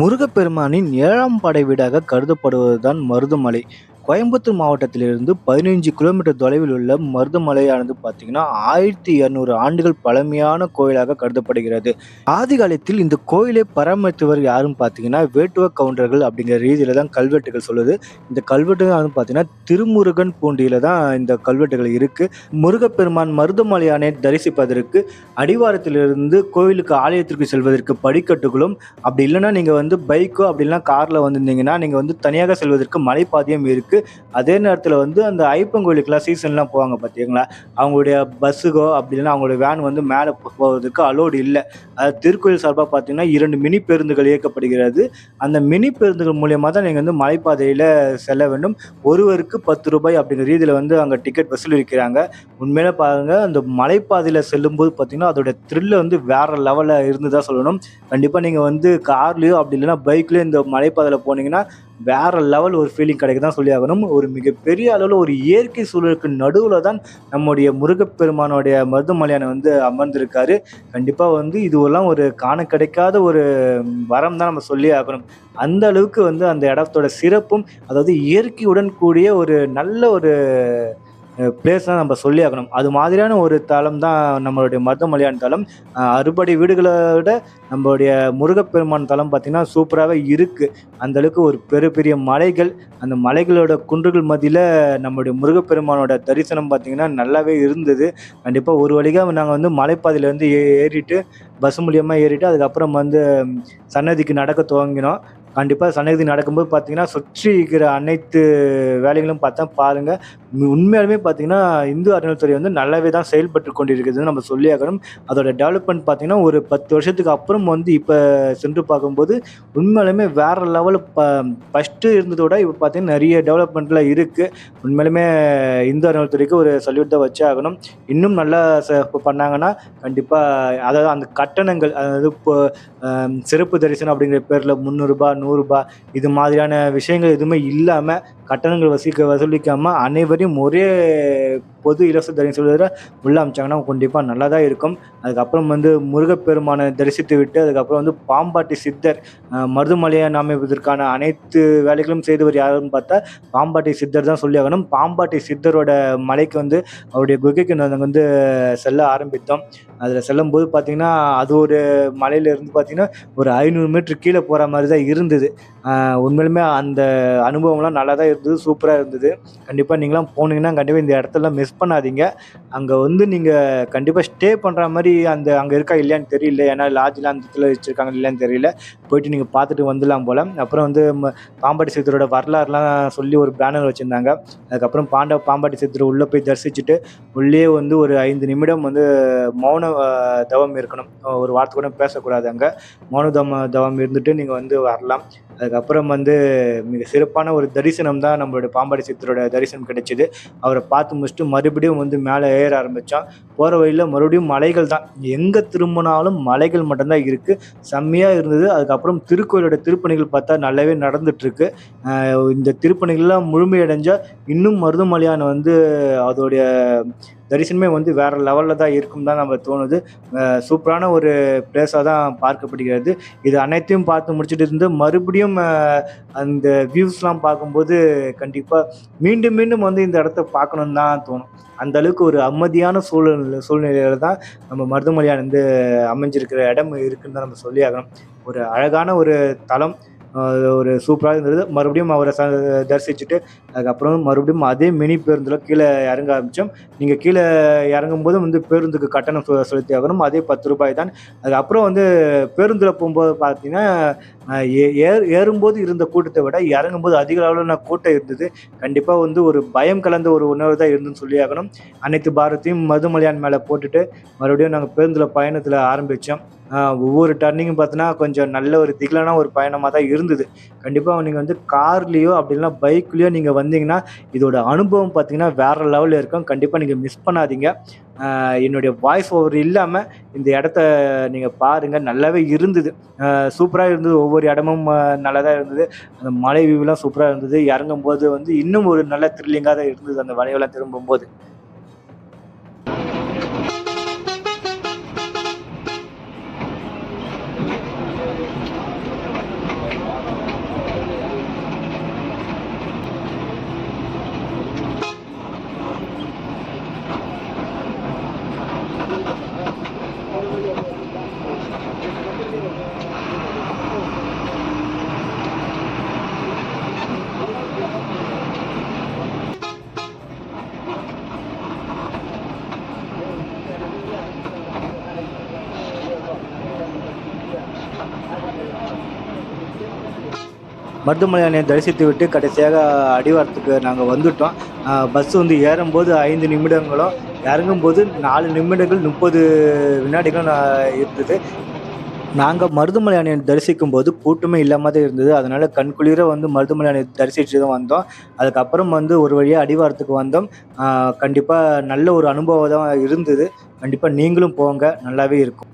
முருகப்பெருமானின் ஏழாம் படை வீடாக கருதப்படுவதுதான் மருதமலை. கோயம்புத்தூர் மாவட்டத்திலிருந்து பதினைஞ்சு கிலோமீட்டர் தொலைவில் உள்ள மருதமலையானது பார்த்தீங்கன்னா, 1200 ஆண்டுகள் பழமையான கோயிலாக கருதப்படுகிறது. ஆதி காலத்தில் இந்த கோயிலை பராமரித்தவர் யாரும் பார்த்தீங்கன்னா, வேட்டுவ கவுண்டர்கள் அப்படிங்கிற ரீதியில தான் கல்வெட்டுகள் சொல்லுது. இந்த கல்வெட்டுகள் வந்து பார்த்தீங்கன்னா, திருமுருகன் பூண்டியில தான் இந்த கல்வெட்டுகள் இருக்கு. முருகப்பெருமான் மருதமலையானை தரிசிப்பதற்கு அடிவாரத்திலிருந்து கோயிலுக்கு ஆலயத்திற்கு செல்வதற்கு படிக்கட்டுகளும், அப்படி இல்லைன்னா நீங்கள் வந்து பைக்கோ அப்படி காரில் கார்ல வந்திருந்தீங்கன்னா, நீங்கள் வந்து தனியாக செல்வதற்கு மலைப்பாதையும் இருக்கு. அதே நேரத்தில் வந்து அந்த ஐயப்பன் சீசன்லாம் போவாங்க பார்த்தீங்களா, அவங்களுடைய பஸ்ஸுக்கோ அப்படி இல்லைன்னா அவங்களுடைய வேன் வந்து மேலே போவதற்கு அலோடு இல்லை அது திருக்கோயில் சார்பாக பார்த்தீங்கன்னா, இரண்டு மினி பேருந்துகள் இயக்கப்படுகிறது. அந்த மினி பேருந்துகள் மூலியமாக தான் நீங்கள் வந்து மலைப்பாதையில் செல்ல வேண்டும். ஒருவருக்கு பத்து ரூபாய் அப்படிங்கிற ரீதியில் வந்து அங்கே டிக்கெட் வசூலிக்கிறாங்க. உண்மையில பாருங்கள் அந்த மலைப்பாதையில் செல்லும்போது பார்த்தீங்கன்னா, அதோட த்ரில் வந்து வேற லெவலில் இருந்து தான் சொல்லணும். கண்டிப்பாக நீங்கள் வந்து கார்லேயோ அப்படி இல்லைன்னா பைக்லேயோ இந்த மலைப்பாதையில் போனீங்கன்னா, வேற லெவல் ஒரு ஃபீலிங் கிடைக்கும் தான் சொல்லியாகணும். ஒரு மிகப்பெரிய அளவில் ஒரு இயற்கை சூழலுக்கு நடுவில் தான் நம்முடைய முருகப்பெருமானுடைய மருதமலையான வந்து அமர்ந்திருக்காரு. கண்டிப்பா வந்து இதுவெல்லாம் ஒரு காண கிடைக்காத ஒரு வரம் தான் நம்ம சொல்லி ஆகணும். அந்த அளவுக்கு வந்து அந்த இடத்தோட சிறப்பும், அதாவது இயற்கையுடன் கூடிய ஒரு நல்ல ஒரு பிளேஸ்லாம் நம்ம சொல்லி ஆகணும். அது மாதிரியான ஒரு தலம் தான் நம்மளுடைய மருதமலையான் தலம். அறுபடை வீடுகளை விட நம்மளுடைய முருகப்பெருமான் தலம் பார்த்தீங்கன்னா, சூப்பராகவே இருக்குது அந்தளவுக்கு ஒரு பெரிய பெரிய மலைகள், அந்த மலைகளோட குன்றுகள் மத்தியில் நம்முடைய முருகப்பெருமானோட தரிசனம் பார்த்தீங்கன்னா, நல்லாவே இருந்தது. கண்டிப்பாக ஒரு வழியாக நாங்கள் வந்து மலைப்பாதையிலேருந்து ஏ ஏறிட்டு பஸ் மூலியமாக ஏறிட்டு அதுக்கப்புறம் வந்து சன்னதிக்கு நடக்க துவங்கினோம். கண்டிப்பாக சன்னதி நடக்கும்போது பார்த்தீங்கன்னா, சுற்றி இருக்கிற அனைத்து வேலைகளும் பார்த்தா பாருங்கள் உண்மையாலுமே பார்த்தீங்கன்னா, இந்து அறநிலையத்துறை வந்து நல்லாவே தான் செயல்பட்டு கொண்டிருக்குதுன்னு நம்ம சொல்லியே ஆகணும். அதோட டெவலப்மெண்ட் பார்த்தீங்கன்னா, ஒரு 10 வருஷத்துக்கு அப்புறம் வந்து இப்போ சென்று பார்க்கும்போது, உண்மையாலுமே வேற லெவல் ப ஃபஸ்ட்டு இருந்ததோட இப்போ பார்த்தீங்கன்னா, நிறைய டெவலப்மெண்ட்லாம் இருக்குது உண்மையிலுமே இந்து அறநிலையத்துறைக்கு ஒரு சல்யூட் தான் வச்சே ஆகணும். இன்னும் நல்லா ச பண்ணாங்கன்னா, கண்டிப்பாக அதாவது அந்த கட்டணங்கள் அதாவது இப்போ சிறப்பு தரிசனம் அப்படிங்கிற பேரில் முந்நூறுரூபா நூறுரூபா இது மாதிரியான விஷயங்கள் எதுவுமே இல்லாமல் கட்டணங்கள் வசூலிக்க அனைவரும் அனைவரையும் ஒரே பொது இலவச தரிசனத்துல உள்ள அமைச்சாங்கன்னா கண்டிப்பாக நல்லா தான் இருக்கும். அதுக்கப்புறம் வந்து முருகப்பெருமானை தரிசித்து விட்டு, அதுக்கப்புறம் வந்து பாம்பாட்டி சித்தர் மருதுமலையை அமைப்பதற்கான அனைத்து வேலைகளும் செய்தவர் யாருன்னு பார்த்தா, பாம்பாட்டி சித்தர் தான் சொல்லி ஆகணும். பாம்பாட்டி சித்தரோட மலைக்கு வந்து அவருடைய குகைக்கு நாங்கள் வந்து செல்ல ஆரம்பித்தோம். அதில செல்லும்போது பார்த்திங்கன்னா அது ஒரு மலையிலிருந்து பார்த்திங்கன்னா ஒரு ஐநூறு மீட்டர் கீழே போகிற மாதிரி தான் இருந்தது. உண்மையிலுமே அந்த அனுபவம்லாம் நல்லா தான் இருந்தது. சூப்பராக இருந்தது. கண்டிப்பாக நீங்களாம் போனீங்கன்னா, கண்டிப்பாக இந்த இடத்தெல்லாம் மிஸ் பண்ணாதீங்க. அங்கே வந்து நீங்கள் கண்டிப்பாக ஸ்டே பண்ணுற மாதிரி அந்த அங்கே இருக்கா இல்லையான்னு தெரியல. ஏன்னா லாட்ஜ்லாம் அந்த இடத்துல வச்சுருக்காங்க இல்லையான்னு தெரியல. போயிட்டு நீங்கள் பார்த்துட்டு வந்துடலாம் போல் அப்புறம் வந்து ம பாம்பாட்டி சித்தரோட வரலாறுலாம் சொல்லி ஒரு பேனர் வச்சுருந்தாங்க அதுக்கப்புறம் பாண்ட பாம்பாட்டி சித்தர உள்ளே போய் தரிசிச்சுட்டு, உள்ளேயே வந்து ஒரு ஐந்து நிமிடம் வந்து மௌன தவம் இருக்கணும். ஒரு வார்த்தை கூட பேசக்கூடாது அங்கே மௌன தம தவம் இருந்துட்டு நீங்கள் வந்து வரலாம். அதுக்கப்புறம் வந்து மிக சிறப்பான ஒரு தரிசனம் தான் நம்மளுடைய பாம்பாடி சித்தரோட தரிசனம் கிடைச்சிது அவரை பார்த்து முடிச்சுட்டு மறுபடியும் வந்து மேலே ஏற ஆரம்பித்தோம் போகிற வழியில் மறுபடியும் மலைகள் தான். எங்கே திரும்பினாலும் மலைகள் மட்டும்தான் இருக்குது செம்மையாக இருந்தது. அதுக்கப்புறம் திருக்கோயிலோட திருப்பணிகள் பார்த்தா நல்லாவே நடந்துட்டுருக்கு. இந்த திருப்பணிகள்லாம் முழுமையடைஞ்சால் இன்னும் மருதமலையான் வந்து அதோடைய தரிசனமே வந்து வேற லெவலில் தான் இருக்கும் தான் நம்ம தோணுது. சூப்பரான ஒரு பிளேஸாக தான் பார்க்கப்படுகிறது. இது அனைத்தையும் பார்த்து முடிச்சுட்டு இருந்து மறுபடியும் அந்த வியூஸ்லாம் பார்க்கும்போது, கண்டிப்பாக மீண்டும் மீண்டும் வந்து இந்த இடத்த பார்க்கணும்னு தான் தோணும். அந்த அளவுக்கு ஒரு அமைதியான சூழல் சூழ்நிலையில தான் நம்ம மருதமலையான் வந்து அமைஞ்சிருக்கிற இடம் இருக்குன்னு தான் நம்ம சொல்லி ஆகணும். ஒரு அழகான ஒரு தலம். ஒரு சூப்பராக இருந்தது. மறுபடியும் அவரை ச தரிசிச்சுட்டு, அதுக்கப்புறம் மறுபடியும் அதே மினி பேருந்தில் கீழே இறங்க ஆரம்பித்தோம் நீங்கள் கீழே இறங்கும்போது வந்து பேருந்துக்கு கட்டணம் செலுத்தி ஆகணும். அதே பத்து ரூபாய் தான். அதுக்கப்புறம் வந்து பேருந்தில் போகும்போது பார்த்தீங்கன்னா, ஏ ஏர் ஏறும்போது இருந்த கூட்டத்தை விட, இறங்கும்போது அதிக அளவிலான கூட்டம் இருந்தது. கண்டிப்பாக வந்து ஒரு பயம் கலந்த ஒரு உணர்வு தான் இருந்துன்னு சொல்லி ஆகணும். அனைத்து பாரத்தையும் மதுமலையான் மேலே போட்டுட்டு, மறுபடியும் நாங்கள் பேருந்தில் பயணத்தில் ஆரம்பித்தோம் ஒவ்வொரு டர்னிங்கும் பார்த்தீங்கன்னா, கொஞ்சம் நல்ல ஒரு திகிலான ஒரு பயணமாக தான் இருந்தது. கண்டிப்பாக நீங்கள் வந்து கார்லேயோ அப்படி இல்லன்னா பைக்லேயோ நீங்கள் வந்தீங்கன்னா, இதோட அனுபவம் பார்த்தீங்கன்னா, வேற லெவலில் இருக்கும். கண்டிப்பாக நீங்கள் மிஸ் பண்ணாதீங்க. என்னுடைய வாய்ஸ் ஓவர் இல்லாமல் இந்த இடத்த நீங்கள் பாருங்க. நல்லாவே இருந்தது. சூப்பராக இருந்தது. ஒவ்வொரு இடமும் நல்லதாக நல்லா தான் இருந்தது. அந்த மலை வியூலாம் சூப்பராக இருந்தது. இறங்கும்போது வந்து இன்னும் ஒரு நல்ல த்ரில்லிங்காக தான் இருந்தது அந்த வளைவெல்லாம் திரும்பும்போது. மருத்துவமனையை தரிசித்து விட்டு கடைசியாக அடிவாரத்துக்கு நாங்கள் வந்துட்டோம் பஸ் வந்து ஏறும்போது ஐந்து நிமிடங்களும் இறங்கும்போது நாலு நிமிடங்கள் முப்பது வினாடிகள் நான் இருந்தது. நாங்கள் மருதுமலை அணையை தரிசிக்கும் போது கூட்டமே இல்லாமல் தான் இருந்தது. அதனால் கண்குளிர வந்து மருதுமலை அணையை தரிசித்து தான் வந்தோம். அதுக்கப்புறம் வந்து ஒரு வழியாக அடிவாரத்துக்கு வந்தோம். கண்டிப்பாக நல்ல ஒரு அனுபவம் தான் இருந்தது. கண்டிப்பாக நீங்களும் போங்க நல்லாவே இருக்கும்.